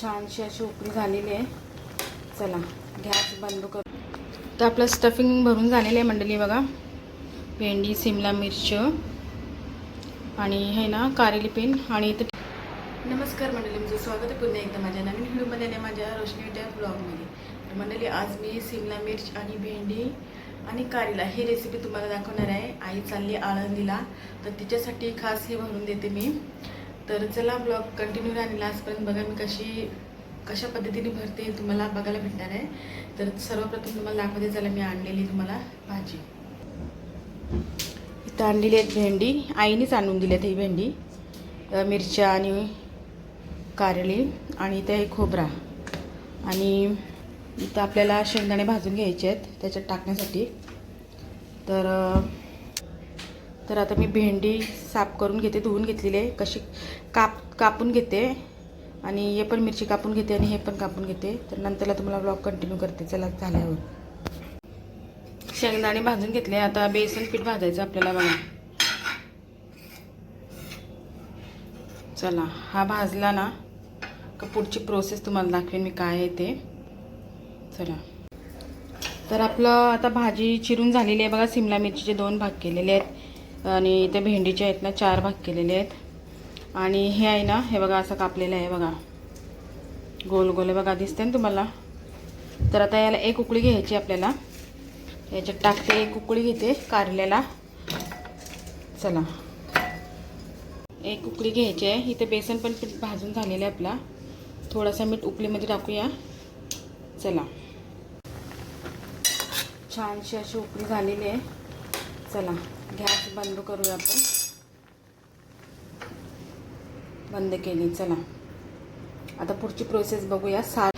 छानशी अशी उकळी झालेली आहे. चला गॅस बंद कर. तर आपलं स्टफिंग भरून झालेलं आहे मंडळी बघा. भेंडी सिमला मिरच आणि हे ना कारेली पेन आणि इथं नमस्कार मंडळी तुमचं स्वागत आहे पुन्हा एकदा माझ्या नवीन व्हिडिओमध्ये आणि माझ्या रोशनी त्या ब्लॉगमध्ये. तर मंडळी आज मी सिमला मिर्च आणि भेंडी आणि कारीला ही रेसिपी तुम्हाला दाखवणार आहे. आई चालली आळंदीला तर तिच्यासाठी खास हे भरून देते मी. तर चला ब्लॉग कंटिन्यू राहिला लास्टपर्यंत बघा मी कशी कशा पद्धतीने भरते हे तुम्हाला बघायला भेटणार आहे. तर सर्वप्रथम तुम्हाला दाखवते चला मी आणलेली तुम्हाला भाजी. इथं आणलेली आहेत भेंडी. आईनेच आणून दिली ही भेंडी. मिरच्या आणि कारली आणि इथे खोबरा. आणि इथं आपल्याला शेंगदाणे भाजून घ्यायचे आहेत त्याच्यात टाकण्यासाठी. तर तर आता मी भेंडी साफ करून घेते धुवून घेतलेली आहे. कशी काप कापून घेते आणि हे पण मिरची कापून घेते आणि हे पण कापून घेते. तर नंतरला तुम्हाला ब्लॉग कंटिन्यू करते. चला झाल्यावर. शेंगदाणे भाजून घेतले. आता बेसन पीठ भाजायचं आपल्याला बघा. चला हा भाजला ना का पुढची प्रोसेस तुम्हाला दाखवेन मी काय आहे ते. चला. तर आपलं आता भाजी चिरून झालेली आहे. बघा सिमला मिरचीचे दोन भाग केलेले आहेत. आणि इथे भेंडीचे आहेत ना चार भाग केलेले आहेत. आणि हे आहे ना हे बघा असं कापलेलं आहे बघा. गोल गोल बघा दिसते ना तुम्हाला? तर आता याला एक उकळी घ्यायची आपल्याला. याच्यात टाकते एक उकळी घेते कारल्याला. चला. एक उकळी घ्यायची आहे. इथे बेसन पण पीठ भाजून झालेलं आहे आपला. थोडासा मीठ उकळीमध्ये टाकूया. चला. छानशी अशी उकळी झालेली आहे. चला. गॅस बंद करूया आपण. बंद केली चला. आता पुढची प्रोसेस बघूया. सात.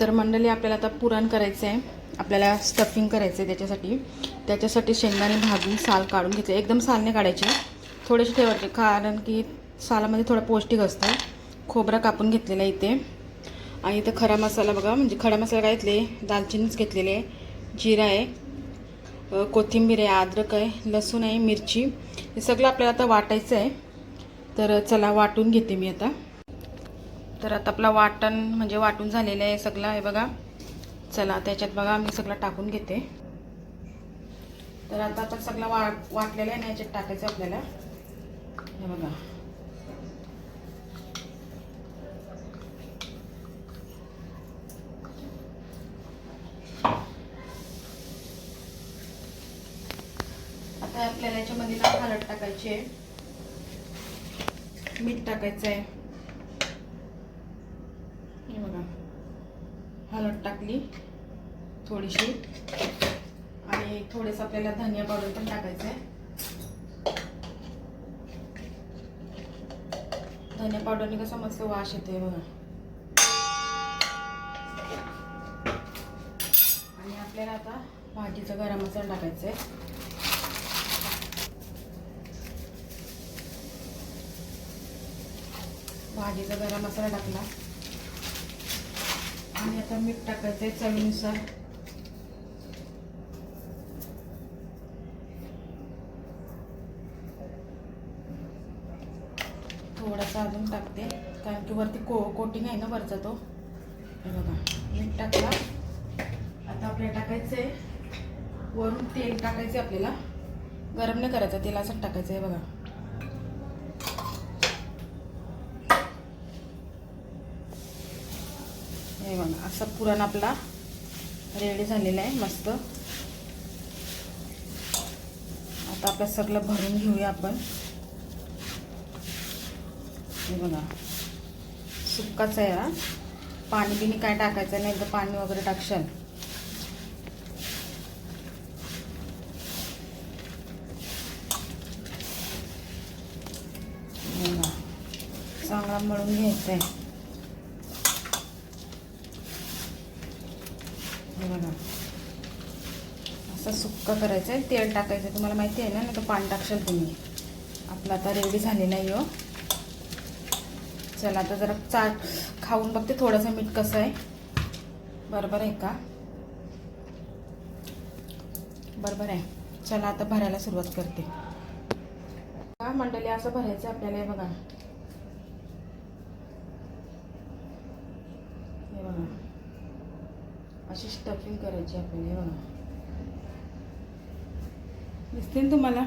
तर मंडळी आपल्याला आता पुरण करायचं आहे आपल्याला स्टफिंग करायचं आहे त्याच्यासाठी. त्याच्यासाठी शेंगदाणे भाजून साल काढून घेतले. एकदम सालने काढायचे. थोडेसे ठेवायचे कारण की सालामध्ये थोडं पौष्टिक असतं. खोबरा कापून घेतलेला आहे इथे. आणि इथं खरा मसाला बघा. म्हणजे खडा मसाला काय घेतले? दालचिनीच घेतलेले. आहे जिरा आहे. कोथिंबीर आहे अद्रक आहे लसूण आहे मिरची. हे सगळं आपल्याला आता वाटायचं आहे. तर चला वाटून घेते मी आता. तर आता आपला वाटण म्हणजे वाटून झालेलं आहे सगळं आहे बघा. चला त्याच्यात बघा मी सगळं टाकून घेते. तर आता आता सगळं वा वाटलेलं आहे ना याच्यात टाकायचं आपल्याला. हे बघा आता आपल्याला याच्यामध्ये ना हळद टाकायची आहे. मीठ टाकायचं आहे. हे बघा. हळद टाकली. थोडीशी. आणि थोडंसं आपल्याला धनिया पावडर पण टाकायचं आहे. धनिया पावडरने कसं मस्त वास येते बघा. आणि आपल्याला आता भाजीचा गरम मसाला टाकायचा आहे. भाजीचा गरम मसाला टाकला. आणि आता मीठ टाकायचं आहे चवीनुसार. थोडासा अजून टाकते कारण की वरती को कोटिंग आहे ना वरचा तो. हे बघा मीठ टाकला. आता आपल्याला टाकायचं आहे वरून तेल टाकायचं आहे आपल्याला. गरम नाही करायचं तेल असंच टाकायचं आहे बघा. हे बघा असं पुरण आपला रेडी झालेला आहे मस्त. आता आपलं सगळं भरून घेऊया आपण. हे बघा सुक्काच आहे हा. पाणी बिनी काय टाकायचं नाही तर पाणी वगैरे टाकशाल. चांगला मळून घ्यायचा आहे बघा. असं सुक्का करायचं आहे तेल टाकायचं तुम्हाला माहिती आहे ना नाही तर पाणी टाकशाल तुम्ही. आपला आता रेडी झालेला आहे हो. चला आता जरा चाट खाऊन बघते थोडंसं मीठ कसं आहे. बरोबर आहे का? बरोबर आहे. चला आता भरायला सुरुवात करते. का मंडळी असं भरायचं आपल्याला हे बघा. अशी स्टफिंग करायची आपल्याला हे बघा. दिसते ना तुम्हाला?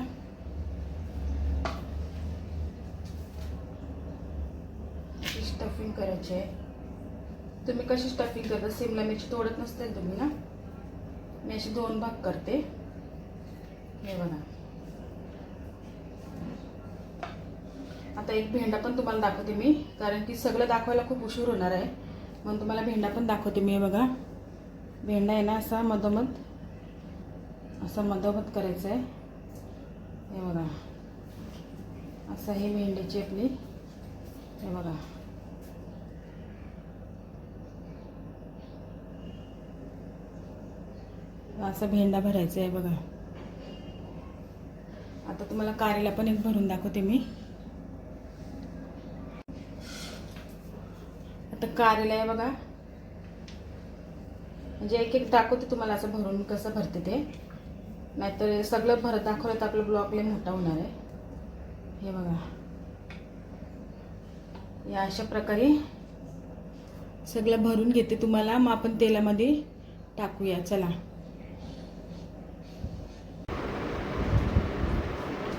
अशी स्टफिंग करायची आहे. तुम्ही कशी स्टफिंग करता? सिमला मिरची तोडत नसते तुम्ही ना? मी अशी दोन भाग करते. हे बघा. आता एक भेंडा पण तुम्हाला दाखवते मी कारण की सगळं दाखवायला खूप उशीर होणार आहे. म्हणून तुम्हाला भेंडा पण दाखवते मी हे बघा. भेंडा आहे ना असा मधोमध असा मधोमध करायचा आहे. हे बघा. असं हे भेंडीची आपली हे बघा. असा भेंडा भरायचा आहे बघा. आता तुम्हाला कारेला पण एक भरून दाखवते मी. आता कारेला आहे बघा. म्हणजे एक एक दाखवते तुम्हाला असं भरून कसं भरते ते. नाहीतर सगळं भरत दाखवलं तर आपलं ब्लॉक लय मोठा होणार आहे. हे बघा. या अशा प्रकारे सगळं भरून घेते तुम्हाला. मग आपण तेलामध्ये टाकूया. चला.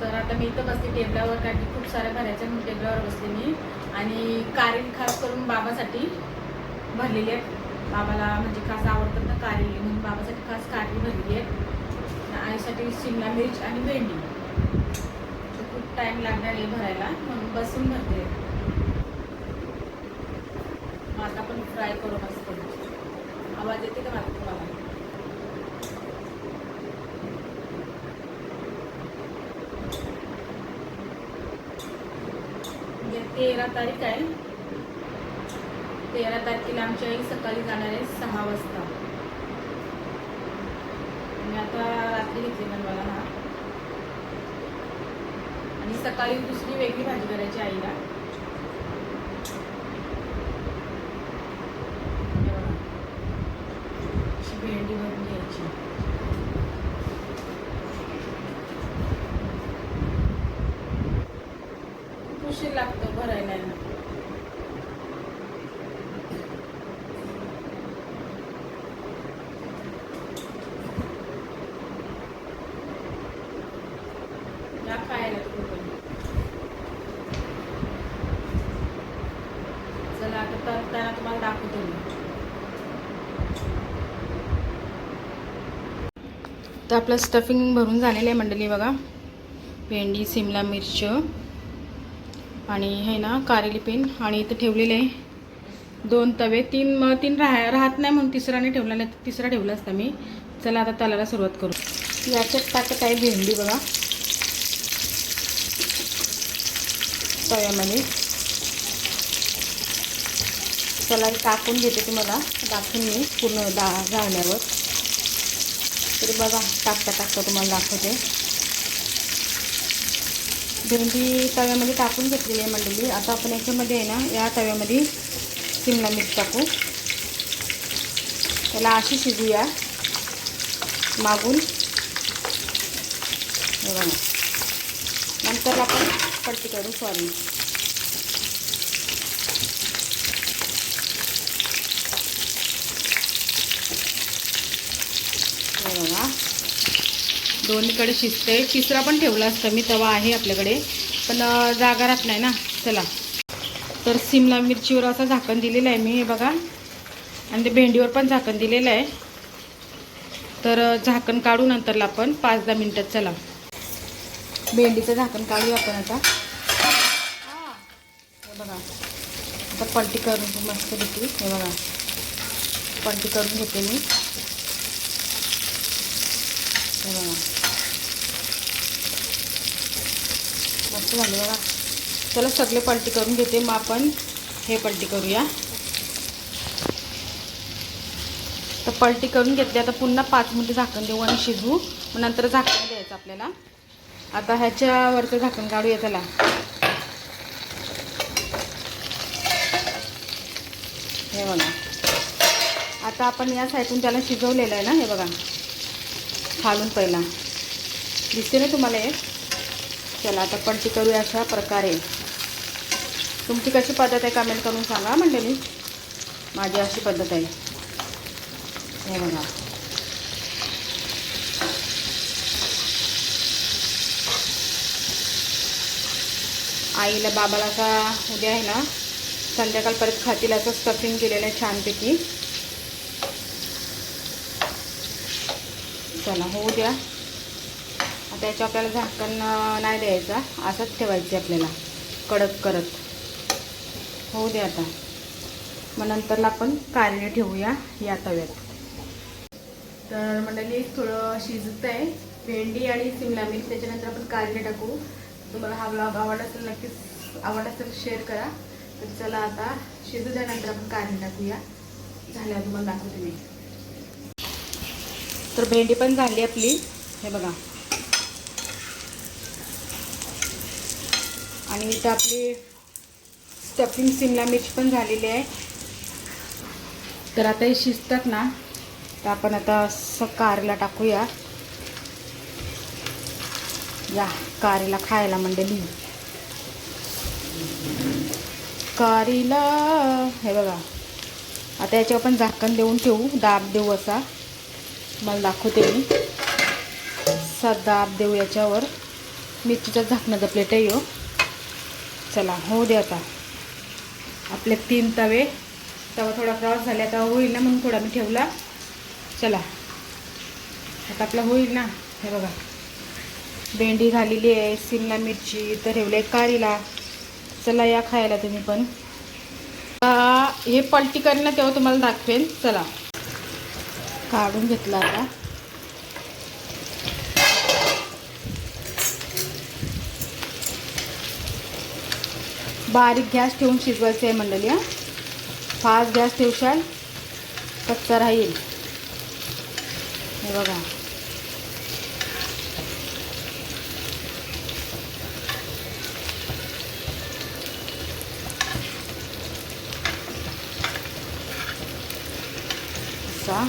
तर आता मी इथं बसते टेबलावर कारण की खूप साऱ्या भरायच्या म्हणून टेबलावर बसले मी. आणि कारेल खास करून बाबासाठी भरलेली आहेत. बाबाला म्हणजे खास आवडतात ना कारली म्हणून बाबासाठी खास कारली भरली आहे. आईसाठी शिमला मिर्च आणि भेंडी. खूप टाईम लागणार आहे भरायला. म्हणून बसून भरते. मग आता पण फ्राय करू मस्त. आवाज येते का मला तुम्हाला? म्हणजे तेरा तारीख आहे. तेरा तारखेला आमची आई सकाळी जाणार आहे सहा वाजता. मी आता रात्री घेतली बनवायला हा. आणि सकाळी दुसरी वेगळी भाजी करायची आईला हे बघा. अशी भेंडी भरून घ्यायची खूप उशीर लागतो भरायला यांना. या खायला तुम्ही पण. चला आता तळताना तुम्हाला दाखवते मी तर आपलं स्टफिंग भरून झालेलं आहे मंडळी बघा. भेंडी सिमला मिरच आणि हे ना कारेली पेन आणि इथं ठेवलेले आहे. दोन तवे तीन मग तीन राह राहत नाही म्हणून तिसरा नाही ठेवला तर तिसरा ठेवला असता मी. चला आता तलाला सुरुवात करू. याच्यात टाकत आहे भेंडी बघा. तव्यामध्ये. चला टाकून घेते तुम्हाला दाखवून मी पूर्ण दा झाल्यावर. तरी बघा टाकता टाकता तुम्हाला दाखवते. भेंडी तव्यामध्ये टाकून घेतलेली आहे मंडळी. आता आपण याच्यामध्ये आहे ना या तव्यामध्ये शिमला मिरच टाकू. त्याला अशी शिजूया. मागून. हे बघा. नंतर आपण पलटी करू सॉरी हे बघा दोन्हीकडे शिजते. तिसरा पण ठेवला असतं मी तवा आहे आपल्याकडे. पण जागा राहत नाही ना. चला. तर सिमला मिरचीवर असं झाकण दिलेलं आहे मी हे बघा. आणि ते भेंडीवर पण झाकण दिलेलं आहे. तर झाकण काढू नंतरला आपण पाच दहा मिनटात चला. भेंडीचं झाकण काढू आपण आता. हे. बघा. आता पलटी करून मस्त घेतली हे बघा. पलटी करून घेते मी. हे बघा. मस्त झाले बघा. चला सगळे पलटी करून घेते. मग आपण हे पलटी करूया. तर पलटी करून घेतली. आता पुन्हा पाच मिनटं झाकण देऊ आणि शिजवू. मग नंतर झाकण द्यायचं आपल्याला. आता ह्याच्यावरचं झाकण काढूया त्याला हे बघा. आता आपण या साईडून त्याला शिजवलेलं आहे ना हे बघा. खालून पहिला. दिसते ना तुम्हाला हे? चला आता पडती करूया अशा प्रकारे. तुमची कशी पद्धत आहे कमेंट करून सांगा मंडळी. माझी अशी पद्धत आहे. हे बघा. आईला बाबाला असा उद्या आहे ना संध्याकाळ परत खातील असं स्टफिंग केलेलं आहे छानपैकी. चला होऊ द्या. त्याच्या आपल्याला झाकण नाही द्यायचा. असंच ठेवायचे आपल्याला. कडक करत. होऊ द्या आता. मग नंतरला आपण कारले ठेवूया या तव्यात. तर मंडळी थोडं शिजत आहे. भेंडी आणि शिमला मिर्च त्याच्यानंतर आपण कारले टाकू. तुम्हाला हा ब्लॉग आवडला असेल नक्कीच आवडला असेल शेअर करा. तर चला आता शिजू द्यानंतर आपण कारले टाकूया. झाल्यावर तुम्हाला दाखवते मी. तर भेंडी पण झाली आपली. हे बघा. आणि इथं आपली स्टफिंग सिमला मिरची पण झालेली आहे. तर आता हे शिजतात ना तर आपण आता असं कारला टाकूया. या कारीला खायला मंडळी. कारीला हे बघा. आता याच्यावर आपण झाकण देऊन ठेवू दाब देऊ असा. मला दाखवते मी. असा दाब देऊ याच्यावर. मिरचीचा झाकणाचा प्लेट आहे हो. चला होऊ दे आता. आपले तीन तवे तवा थोडा क्रॉस झाला आता होईल ना म्हणून थोडा मी ठेवला. चला. आता आपला होईल ना हे बघा. भेंडी घालेली आहे शिमला मिरची तर ठेवले आहे कारीला. चला या खायला तुम्ही पण. हे पलटी करणं तेव्हा तुम्हाला दाखवेन. चला. काढून घेतला आता. बारीक गॅस ठेवून शिजवायचं आहे मंडळी हां. फास्ट गॅस ठेवशाल कच्चा राहील. हे बघा. असा.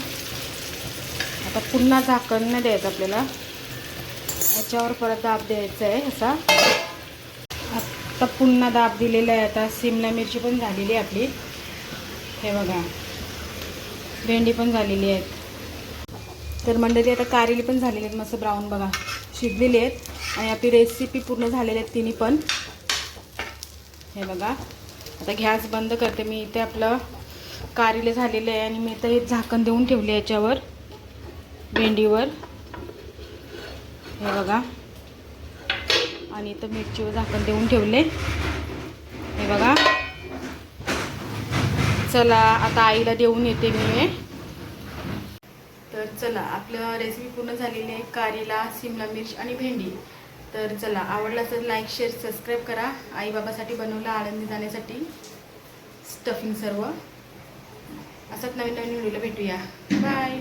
आता पुन्हा झाकण नाही द्यायचं आपल्याला. याच्यावर परत दाब द्यायचा आहे असा. आता पुन्हा दाब दिलेला आहे. आता शिमला मिरची पण झालेली आहे आपली. हे बघा. भेंडी पण झालेली आहेत. तर मंडळी आता कारेली पण झालेली आहेत. मस्त ब्राऊन बघा. शिजलेली आहेत. आणि आपली रेसिपी पूर्ण झालेली आहेत तिन्ही पण. हे बघा. आता गॅस बंद करते. मी इथे आपलं कारेले झालेले आहे. आणि मी इथं हे झाकण देऊन ठेवले याच्यावर. भेंडीवर. हे बघा. आणि इथं मिरचीवर झाकण देऊन ठेवले. हे बघा. चला आता आईला देऊन येते मी हे. तर चला आपलं रेसिपी पूर्ण झालेली आहे. कारीला शिमला मिर्च आणि भेंडी. तर चला आवडला तर लाईक शेअर सबस्क्राईब करा. आई बाबासाठी बनवलं आनंदी जाण्यासाठी. स्टफिंग सर्व. असंच नवीन नवीन व्हिडिओला भेटूया. बाय